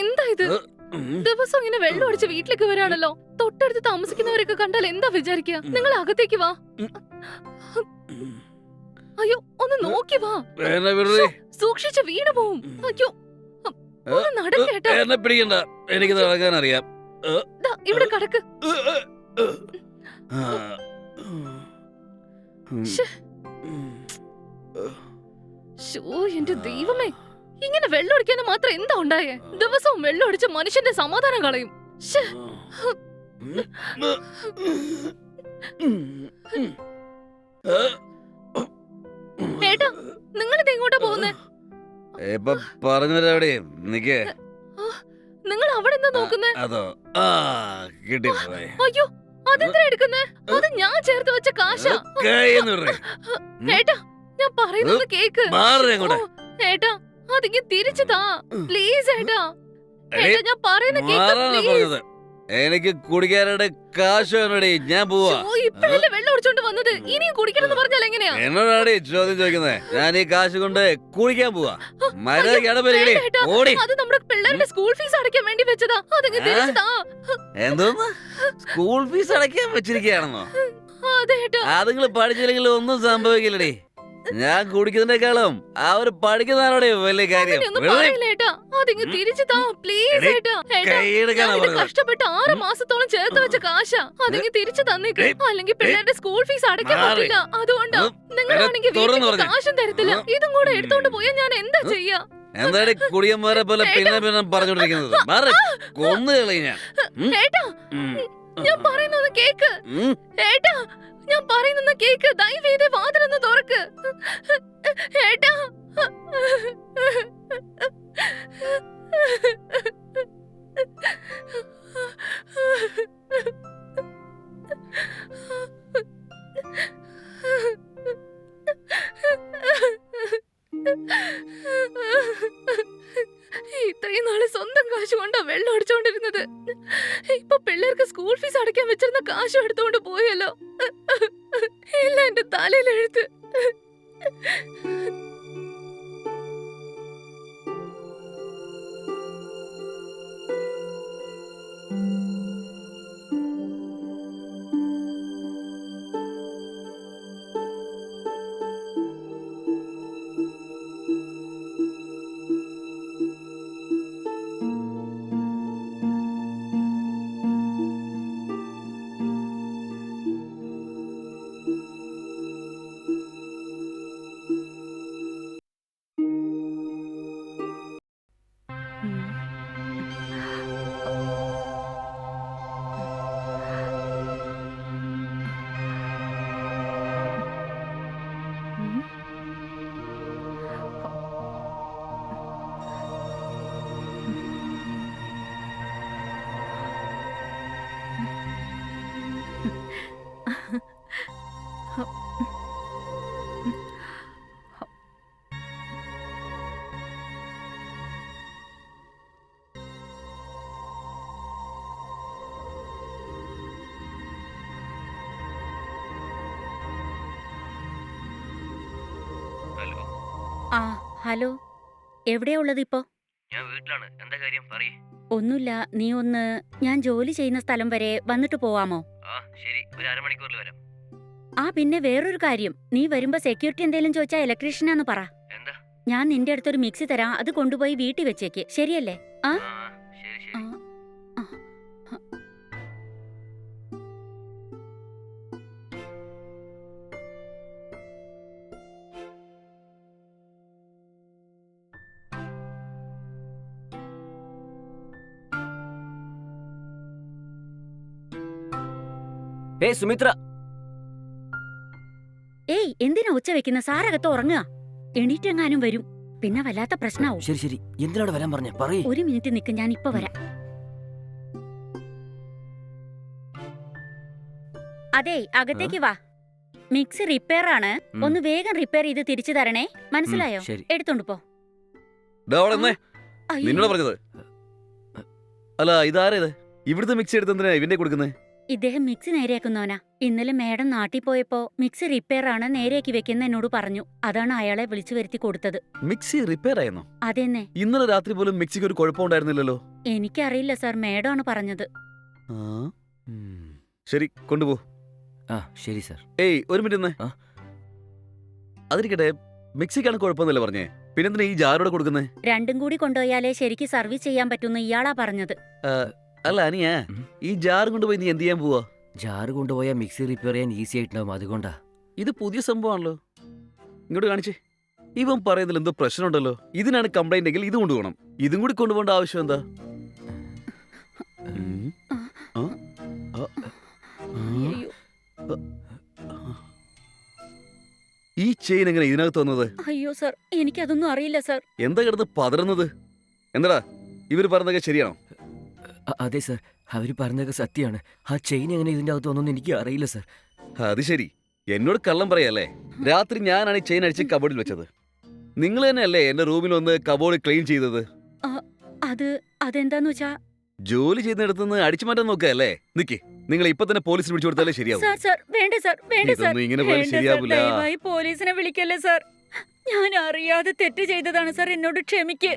എന്താ ഇത്? ദിവസം ഇങ്ങനെ വെള്ളം അടിച്ച് വീട്ടിലേക്ക് വരാണല്ലോ. തൊട്ടടുത്ത് താമസിക്കുന്നവരൊക്കെ കണ്ടാൽ എന്താ വിചാരിക്കുക നിങ്ങൾ അകത്തേക്ക് വാ. അയ്യോ ഒന്ന് നോക്കി വാ. സൂക്ഷിച്ച് വീണ് പോവും. അയ്യോ എന്നെ പിടിക്കണ്ട. എനിക്ക് നടക്കാൻ അറിയാം ഇവിടെ കടക്ക്. ഷോ എന്റെ ദൈവമേ. ഇങ്ങനെ വെള്ളം അടിക്കാനും മാത്രം എന്താ ഉണ്ടായേ? ദിവസവും വെള്ളം അടിച്ച മനുഷ്യന്റെ സമാധാനം കളയും. ഏട്ടാ നിങ്ങൾ ഇത് എങ്ങോട്ടാ പോകുന്നേ? ഇപ്പൊ പറഞ്ഞവരെവിടെ നിക്കേ. നിങ്ങൾ അവിടെ എന്താ നോക്കുന്നേ? അതോ ആ കിട്ടിപ്പോയി. അയ്യോ അതെന്താ എടുക്കുന്നേ? അത് ഞാൻ ചേർത്ത് വെച്ച കാശാ. ഏട്ടാ ഞാൻ പറയുന്നത് കേക്ക്. ഏട്ടാ അതിങ്ങ് തിരിച്ചു താ പ്ലീസ് ഏട്ടാ. ഏട്ടാ ഞാൻ പറയുന്ന കേക്ക് എനിക്ക് കുടിക്കാനായിട്ട് കാശ് വേണടി ഞാൻ പോവാ. ഇപ്പഴല്ലേ വെള്ളം ഒടിച്ചോണ്ട് വന്നത്? ഇനിയും കുടിക്കണമെന്ന് പറഞ്ഞാൽ എങ്ങനെയാ? എന്നോടാടി ചോദ്യം ചോദിക്കുന്നത് ഞാൻ ഈ കാശ് കൊണ്ട് കുടിക്കാൻ പോവാ. ഓടി. അത് നമ്മുടെ പിള്ളേരുടെ സ്കൂൾ ഫീസ് അടയ്ക്കാൻ വേണ്ടി വെച്ചതാ. എന്തോന്ന്? സ്കൂൾ ഫീസ് അടയ്ക്കാൻ വെച്ചിരിക്കുകയാണെന്നോ? അതെ അതുങ്ങൾ പഠിച്ചില്ലെങ്കിൽ ഒന്നും സംഭവിക്കില്ലടി. ഞാൻ കുടിക്കുന്നതിനേക്കാളും ആ ഒരു പഠിക്കുന്നതാണോടെ വലിയ കാര്യം. അതിങ്ങ് തിരിച്ചു താ പ്ലീസ് കഷ്ടപ്പെട്ട് ആറ് മാസത്തോളം ചേർത്ത് വെച്ച കാശാ. അതിങ്ങ് തിരിച്ചു തന്നേക്ക്. അല്ലെങ്കിൽ പിള്ളേരുടെ സ്കൂൾ ഫീസ് അടയ്ക്കാൻ പറ്റില്ല. അതുകൊണ്ടാ നിങ്ങളാണെങ്കിൽ. കാശും തരത്തില്ല. ഇതും കൂടെ എടുത്തോണ്ട് പോയാൽ ഞാൻ എന്താ ചെയ്യാ? എന്താടി കുടിയന്മാരെ പോലെ പിന്നെ പിന്നെ പറഞ്ഞോണ്ടിരിക്കുന്നത് മാറി. കൊന്നു കളി ഞാൻ. ഞാൻ പറയുന്നത് കേക്ക്. ഏട്ടാ ഞാൻ പറയുന്ന കേക്ക്. ദയവേദ വാതിലൊന്ന് തുറക്ക്. ഏട്ടാ. ഇത്രയും നാളെ സ്വന്തം കാശ് കൊണ്ടാ വെള്ളം അടിച്ചോണ്ടിരുന്നത്. ഇപ്പൊ പിള്ളേർക്ക് സ്കൂൾ ഫീസ് അടയ്ക്കാൻ വെച്ചിരുന്ന കാശും എടുത്തുകൊണ്ട് പോയല്ലോ. എല്ലാം എന്റെ തലയിൽ ഹലോ എവിടെയാ ഉള്ളത് ഇപ്പോ? ഞാൻ വീട്ടിലാണ്. എന്താ കാര്യം? പറയ്. ഒന്നുമില്ല. നീ ഒന്ന് ഞാൻ ജോലി ചെയ്യുന്ന സ്ഥലം വരെ വന്നിട്ട് പോവാമോ? ആ ശരി. ഒരു അരമണിക്കൂറിൽ വരാം. ആ പിന്നെ വേറൊരു കാര്യം. നീ വരുമ്പോ സെക്യൂരിറ്റി എന്തെങ്കിലും ചോദിച്ചാ ഇലക്ട്രീഷ്യനാന്ന് പറ. എന്താ? ഞാൻ നിന്റെ അടുത്തൊരു മിക്സി തരാം. അത് കൊണ്ടുപോയി വീട്ടിൽ വെച്ചേക്ക്. ശരിയല്ലേ? ആ ഏയ് സുമിത്ര. ഏയ് എന്തിനാ ഉച്ച വെക്കുന്ന? സാരകത്ത് ഉറങ്ങുക. എണീറ്റെങ്ങാനും വരും. പിന്നെ വല്ലാത്ത പ്രശ്നാവും. ശരി ശരി. എന്തിനാണ് വരാൻ പറഞ്ഞേ? പറയൂ. ഒരു മിനിറ്റ് നിക്ക് ഞാൻ ഇപ്പൊ വരാം. അതെ അകത്തേക്ക് വാ. മിക്സി റിപ്പയർ ആണ് ഉം. ഒന്ന് വേഗം റിപ്പയർ ചെയ്ത് തിരിച്ചു തരണേ. മനസ്സിലായോ? ശരി. എടുത്തോണ്ട് പോ. ദാ അവിടെ നിന്നേ. അയ്യോ. നിന്നോട് പറഞ്ഞത്. അല്ല ഇതാരേത്? ഇവിടുത്തെ മിക്സി എടുത്ത് എന്തിനാ ഇവന്റെ കൊടുക്കുന്നേ? ഇദ്ദേഹം മിക്സി നേരെയാക്കുന്നവനാ. ഇന്നലെ മേഡം നാട്ടിൽ പോയപ്പോ മിക്സി റിപ്പയർ ആണ് നേരെയാക്കി വെക്കുന്ന എന്നോട് പറഞ്ഞു. അതാണ് അയാളെ വിളിച്ചു വരുത്തി കൊടുത്തത്. മിക്സി റിപ്പയർ ആയിരുന്നു? അതെന്നെ. ഇന്നലെ രാത്രി പോലും മിക്സിക്ക് ഒരു കുഴപ്പമുണ്ടായിരുന്നില്ലല്ലോ എനിക്കറിയില്ല സാർ മേഡം ആണ് പറഞ്ഞത്. ആ, ശരി കൊണ്ടുപോ. ആ ശരി സർ ഏയ് ഒരു മിനിറ്റ് ആ? അതിരിക്കട്ടെ മിക്സിക്കാണ് കുഴപ്പമൊന്നുമില്ല പറഞ്ഞേ. പിന്നെന്തിനാ ഈ ജാറോടെ കൊടുക്കുന്നേ? രണ്ടും കൂടി കൊണ്ടുപോയാലേ ശരിക്ക് സർവീസ് ചെയ്യാൻ പറ്റുമെന്ന് ഇയാളാ പറഞ്ഞത്. അല്ല അനിയാ ഈ ജാർ കൊണ്ടുപോയി നീ എന്ത് ചെയ്യാൻ പോവാ? ജാർ കൊണ്ടുപോയാൽ മിക്സി റിപ്പയർ ചെയ്യാൻ ഈസി ആയിട്ടുണ്ടാവും അതുകൊണ്ടാ. ഇത് പുതിയ സംഭവമാണല്ലോ. ഇങ്ങോട്ട് കാണിച്ചേ. ഇവൻ പറയുന്നതിൽ എന്തോ പ്രശ്നമുണ്ടല്ലോ. ഇതിനാണ് കംപ്ലൈന്റ് എങ്കിൽ ഇത് കൊണ്ടുപോകണം. ഇതും കൂടി കൊണ്ടുപോകേണ്ട ആവശ്യം എന്താ? ഈ ചെയിൻ എങ്ങനെ ഇതിനകത്ത് വന്നത്? അയ്യോ സാർ എനിക്കതൊന്നും അറിയില്ല സാർ. എന്താ കിടന്ന് പതറുന്നത്? എന്താടാ? ഇവർ പറഞ്ഞതൊക്കെ ശരിയാണോ? അതെ സർ. അവർ പറഞ്ഞതൊക്കെ സത്യമാണ്. ആ ചെയിൻ എങ്ങനെ ഇതിന്റെ അകത്ത് വന്നൊന്നും എനിക്ക് അറിയില്ല സർ. അത് ശരി. എന്നോട് കള്ളം പറയല്ലേ? രാത്രി ഞാനാണ് ഈ ചെയിൻ അടിച്ച് കബോർഡിൽ വെച്ചത്. നിങ്ങൾ തന്നെയല്ലേ എന്റെ റൂമിൽ വന്ന് കബോർഡ് ക്ലീൻ ചെയ്തത്? അത് അതെന്താന്ന് വെച്ചാ ജോലി ചെയ്യുന്നിടത്തുനിന്ന് അടിച്ചു മാറ്റാൻ നോക്കല്ലേ നിക്ക്. നിങ്ങൾ ഇപ്പൊ തന്നെ പോലീസിന് വിളിച്ചു കൊടുത്താലേ ശരിയാവും. സർ സർ വേണ്ട സാർ വേണ്ട സാർ. ഇങ്ങനെ പോയാൽ ശരിയാവില്ല. പോലീസിനെ വിളിക്കല്ലേ സാർ. ഞാൻ അറിയാതെ തെറ്റ് ചെയ്തതാണ് സാർ എന്നോട് ക്ഷമിക്ക്.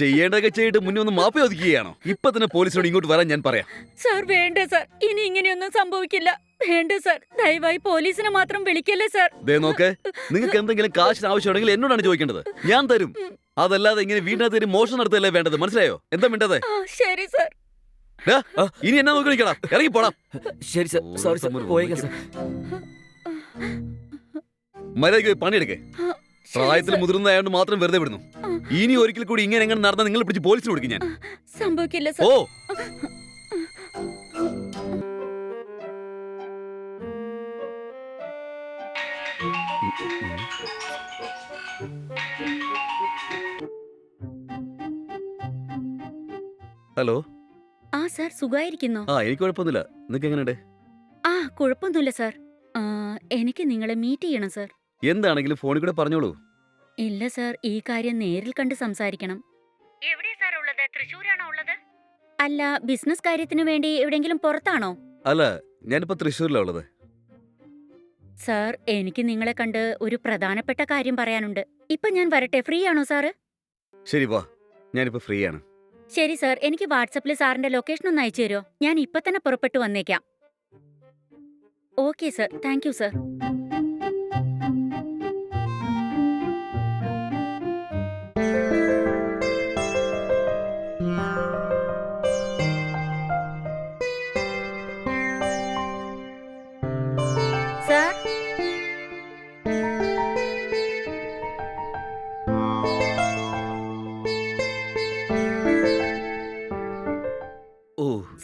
ചെയ്യേണ്ടതൊക്കെ ചെയ്തിട്ട് മുന്നേ ഒന്ന് മാപ്പ് ചോദിക്കുകയാണോ? ഇപ്പൊ തന്നെ പോലീസിനോട് ഇങ്ങോട്ട് വരാൻ ഞാൻ പറയാം. സാർ വേണ്ട സാർ. ഇനി ഇങ്ങനെയൊന്നും സംഭവിക്കില്ല. വേണ്ട സാർ. ദയവായി പോലീസിനെ മാത്രം വിളിക്കല്ലേ സാർ? ദേ നോക്ക് നിങ്ങൾക്ക് എന്തെങ്കിലും കാശിന് ആവശ്യമുണ്ടെങ്കിൽ എന്നോടാണ് ചോദിക്കേണ്ടത്. ഞാൻ തരും. അതല്ലാതെ ഇങ്ങനെ വീടിനകത്ത് ഒരു മോഷണം നടത്തല്ലേ വേണ്ടത്? മനസ്സിലായോ? എന്താ മിണ്ടത്? ആ ശരി സാർ. ഡാ, ഇനി എന്നാ നോക്കി നിൽക്കണം? ഇറങ്ങി പോടാം ശരി സാർ. Sorry sir. പോയേക്കാം സർ. മര്യാദയ്ക്ക് പോയി പണിയെടുക്കേ. ആ, പ്രായത്തിൽ. മുതിർന്നതായോണ്ട് മാത്രം വെറുതെ വിടുന്നു. ഇനി ഒരിക്കൽ കൂടി ഇങ്ങനെ എങ്ങനെ നടന്ന നിങ്ങൾ പിടിച്ച് പോലീസിന് കൊടുക്കും ഞാൻ. സംഭവിക്കില്ല ഓ ഹലോ? ആ സാർ സുഖായിരിക്കുന്നു. ആ എനിക്ക് കുഴപ്പമൊന്നുമില്ല. നിങ്ങൾക്ക് എങ്ങനെയുണ്ട്? ആ കുഴപ്പമൊന്നുമില്ല സാർ. എനിക്ക് നിങ്ങളെ മീറ്റ് ചെയ്യണം സാർ. എന്താണെങ്കിലും ഫോണിൽ കൂടെ പറഞ്ഞോളൂ. ഇല്ല സർ ഈ കാര്യം നേരിൽ കണ്ട് സംസാരിക്കണം. എവിടെയാ സാർ ഉള്ളത്? തൃശ്ശൂരാണോ ഉള്ളത്? അല്ല ബിസിനസ് കാര്യത്തിനു വേണ്ടി എവിടെങ്കിലും പുറത്താണോ? അല്ല ഞാനിപ്പോ തൃശ്ശൂരിലാണ് ഉള്ളത്. സാർ എനിക്ക് നിങ്ങളെ കണ്ട് ഒരു പ്രധാനപ്പെട്ട കാര്യം പറയാനുണ്ട്. ഇപ്പൊ ഞാൻ വരട്ടെ ഫ്രീ ആണോ സാറ് ശരി വാ. ഞാനിപ്പോ ഫ്രീ ആണ് ശരി സർ എനിക്ക് വാട്സപ്പിൽ സാറിന്റെ ലൊക്കേഷൻ ഒന്ന് അയച്ചു തരുമോ? ഞാൻ ഇപ്പൊ തന്നെ പുറപ്പെട്ടു വന്നേക്കാം. Okay sir thank you sir.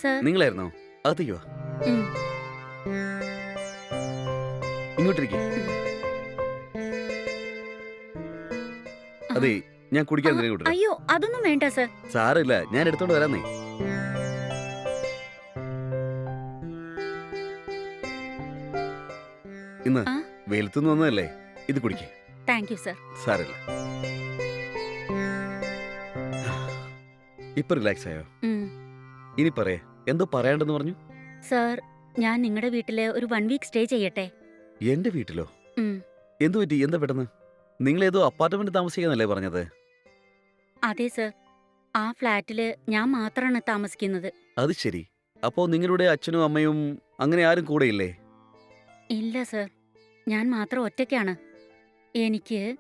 Sir. നിങ്ങളായിരുന്നോ? അകത്തേക്ക് വാ ഉം. അതെ ഞാൻ കുടിക്കാൻ എന്തിനാ അയ്യോ അതൊന്നും വേണ്ട സർ. സാറില്ല ഞാൻ എടുത്തോണ്ട് വരാന്നേ. ഇന്ന് ആ? വെയിലത്തുനിന്ന് വന്നതല്ലേ? ഇത് കുടിക്കേ. Thank you sir. സാറില്ല. ഇപ്പൊ റിലാക്സ് ആയോ ഉം. ഇനി പറയേ. എന്തോ പറയാണ്ടെന്ന് പറഞ്ഞു? സർ ഞാൻ നിങ്ങളുടെ വീട്ടിൽ ഒരു വൺ വീക്ക് സ്റ്റേ ചെയ്യട്ടെ? എന്റെ വീട്ടിലോ? ഉം. എന്തു പറ്റി? എന്താ പെട്ടെന്ന്? നിങ്ങൾ ഏതോ അപ്പാർട്ട്മെന്റ് താമസിക്കാന്നല്ലേ പറഞ്ഞത്? അതെ സർ. ആ ഫ്ലാറ്റിൽ ഞാൻ മാത്രമാണ് താമസിക്കുന്നത്. അത് ശരി. അപ്പോ നിങ്ങളുടെ അച്ഛനും അമ്മയും അങ്ങനെ ആരും കൂടെയില്ലേ? ഇല്ല സർ. ഞാൻ മാത്രം ഒറ്റയ്ക്കാണ്. എനിക്ക്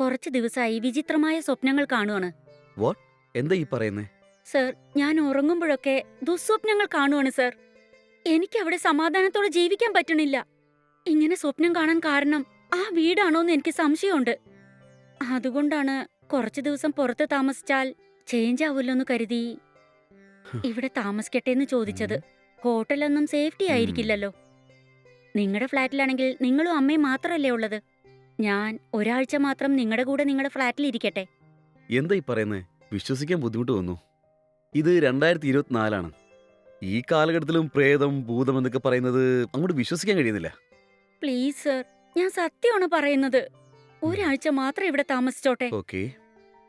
കുറച്ച് ദിവസമായി വിചിത്രമായ സ്വപ്നങ്ങൾ കാണുവാണ്. എന്താ ഈ പറയുന്നേ? സർ ഞാൻ ഉറങ്ങുമ്പോഴൊക്കെ ദുസ്വപ്നങ്ങൾ കാണുവാണ് സർ. എനിക്ക് അവിടെ സമാധാനത്തോടെ ജീവിക്കാൻ പറ്റണില്ല. ഇങ്ങനെ സ്വപ്നം കാണാൻ കാരണം ആ വീടാണോന്ന് എനിക്ക് സംശയമുണ്ട്. അതുകൊണ്ടാണ് കുറച്ചു ദിവസം പുറത്ത് താമസിച്ചാൽ ചേഞ്ച് ആവുമല്ലോന്ന് കരുതി. ഇവിടെ താമസിക്കട്ടെ എന്ന് ചോദിച്ചത് ഹോട്ടലൊന്നും സേഫ്റ്റി ആയിരിക്കില്ലല്ലോ. നിങ്ങളുടെ ഫ്ലാറ്റിലാണെങ്കിൽ നിങ്ങളും അമ്മയും മാത്രമല്ലേ ഉള്ളത്? ഞാൻ ഒരാഴ്ച മാത്രം നിങ്ങളുടെ കൂടെ നിങ്ങളുടെ ഫ്ലാറ്റിൽ ഇരിക്കട്ടെ എന്താ ഈ പറയുന്നേ? വിശ്വസിക്കാൻ ബുദ്ധിമുട്ട് വന്നു ഇത് രണ്ടായിരത്തി ഇരുപത്തിനാലാണ് ഈ കാലഘട്ടത്തിലും പ്രേതം ഭൂതം എന്നൊക്കെ പറയുന്നത് അങ്ങോട്ട് വിശ്വസിക്കാൻ കഴിയുന്നില്ല. പ്ലീസ് സർ ഞാൻ സത്യമാണ് പറയുന്നത്. ഒരാഴ്ച മാത്രം ഇവിടെ താമസിച്ചോട്ടെ. ഓക്കെ.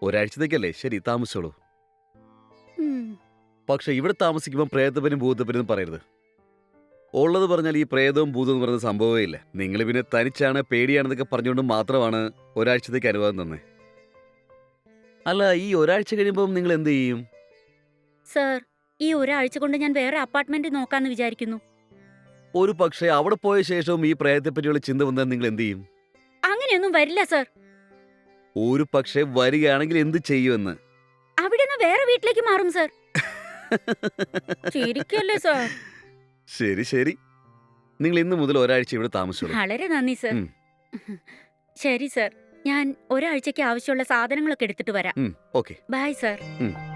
ഒരാഴ്ചത്തേക്കല്ലേ? ശരി താമസിച്ചോളൂ. ഉം. പക്ഷെ ഇവിടെ താമസിക്കുമ്പോൾ പ്രേതപ്പനും ഭൂതപ്പനും പറയരുത്. ഉള്ളത് പറഞ്ഞാൽ ഈ പ്രേതവും ഭൂതവും എന്ന് പറയുന്ന സംഭവമേ ഇല്ല. നിങ്ങൾ പിന്നെ തനിച്ചാണ് പേടിയാണെന്നൊക്കെ പറഞ്ഞുകൊണ്ട് മാത്രമാണ് ഒരാഴ്ചത്തേക്ക് അനുവാദം തന്നെ. അല്ല ഈ ഒരാഴ്ച കഴിയുമ്പോൾ നിങ്ങൾ എന്ത് ചെയ്യും? സർ ഈ ഒരാഴ്ച കൊണ്ട് ഞാൻ വേറെ അപ്പാർട്ട്മെന്റ് നോക്കാന്ന് വിചാരിക്കുന്നു. ഒരു പക്ഷേ അവിടെ പോയ ശേഷവും ഈ പ്രേതത്തെ പറ്റിയുള്ള ചിന്ത വന്നാൽ നിങ്ങൾ എന്ത് ചെയ്യും? അങ്ങനെയൊന്നും വരില്ല സർ. ഒരു പക്ഷേ വരികയാണെങ്കിൽ എന്ത് ചെയ്യുമെന്ന്? അവിടെ നിന്ന് വേറെ വീട്ടിലേക്ക് മാറും സർ. ശരിക്കല്ലേ സർ. ശരി ശരി. നിങ്ങൾ ഇന്ന് മുതൽ ഒരാഴ്ച ഇവിടെ താമസിച്ചോളൂ. വളരെ നന്ദി സർ. ഉം. ശരി സർ. ഞാൻ ഒരാഴ്ചയ്ക്ക് ആവശ്യമുള്ള സാധനങ്ങളൊക്കെ എടുത്തിട്ട് വരാം. ഓക്കെ. Bye sir. ഉം.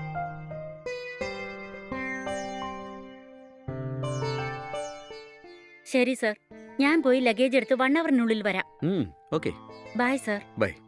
ശരി സർ. ഞാൻ പോയി ലഗേജ് എടുത്ത് വൺ അവറിനുള്ളിൽ വരാം. ഓക്കെ. Bye sir. ബൈ.